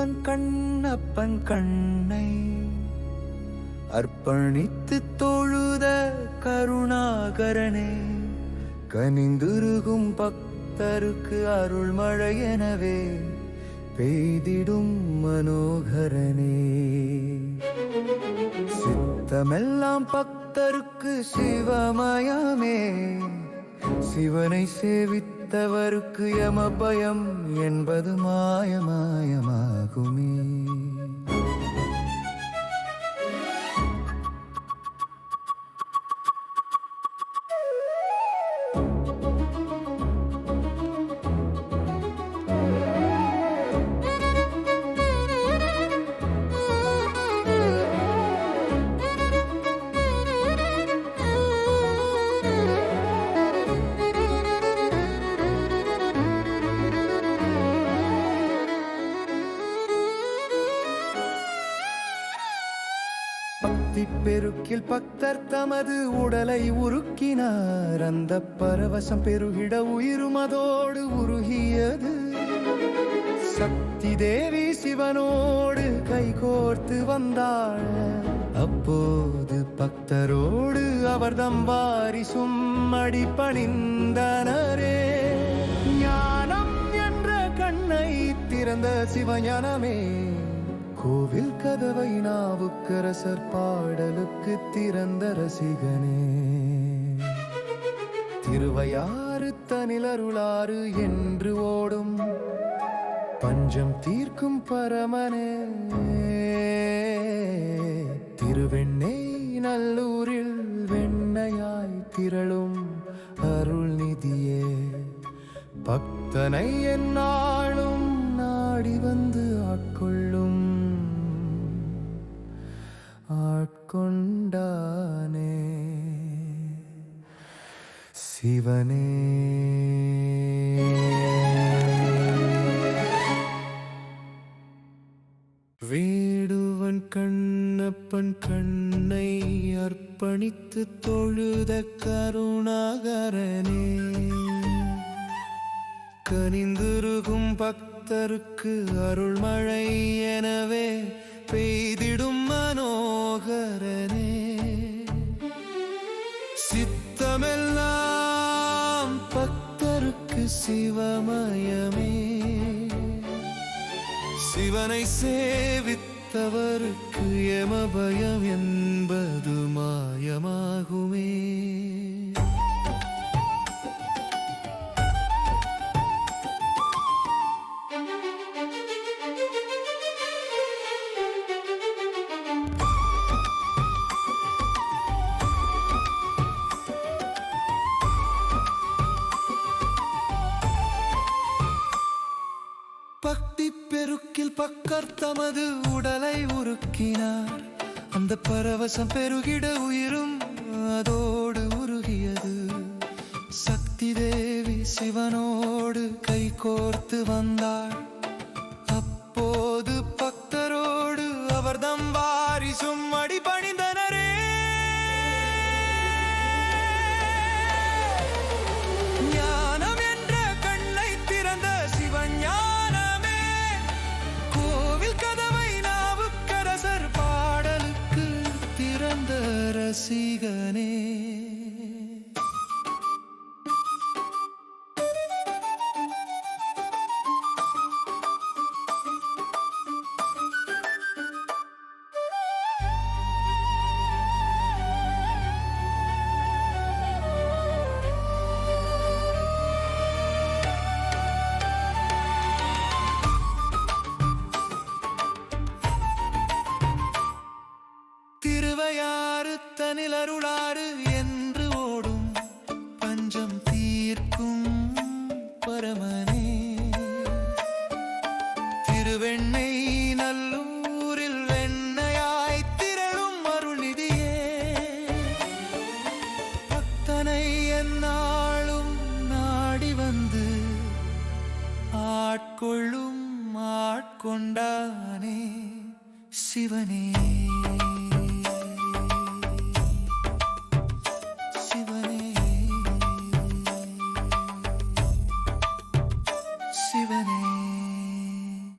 வேடுவன் கண்ணப்பன் கண்ணை அர்ப்பணித்து தொழுத கருணாகரனே கனிந்துருகும் பக்தருக்கு அருள் மழை எனவே பெய்திடும் மனோகரனே. சித்தமெல்லாம் பக்தருக்கு சிவமயமே சிவனை சேவித்து நினைத்தவருக்கு யம பயம் என்பது மாயமாயமாகுமே. பெருக்கில் பக்தர் தமது உடலை உருக்கினார். அந்த பரவசம் பெருகிட உயிரும் அதோடு உருகியது. சக்தி தேவி சிவனோடு கைகோர்த்து வந்தாள். அப்போது பக்தரோடு அவர்தம் வாரிசும் அடி பணிந்தனரே. ஞானம் என்ற கண்ணை திறந்த சிவஞானமே. கோவில் கதவை நாவுக்கரசர் பாடலுக்கு திறந்த ரசிகனே. திருவையாறு தனிலருளாறு என்று ஓடும் பஞ்சம் தீர்க்கும் பரமனே. திருவெண்ணை நல்லூரில் வெண்ணையாய் திரளும் அருள் நிதியே. பக்தனை என்னாலும் நாடி வந்து ஆட்கொள்ளும் ஆட்கொண்டானே சிவனே. வேடுவன் கண்ணப்பன் கண்ணை அர்ப்பணித்து தொழுத கருணாகரனே. கனிந்துருகும் பக்தருக்கு அருள்மழை எனவே பெய்திடும் சிவமயமே. சிவனை சேவித்தவருக்கு யமபயம் என்பது மாயமாகுமே. பெருக்கில் பக்கர் தமது உடலை உருக்கினார். அந்த பரவசம் பெருகிட உயிரும் அதோடு உருகியது. சக்தி தேவி சிவனோடு கை கோர்த்து வந்தாள். கொண்டானே சிவனே.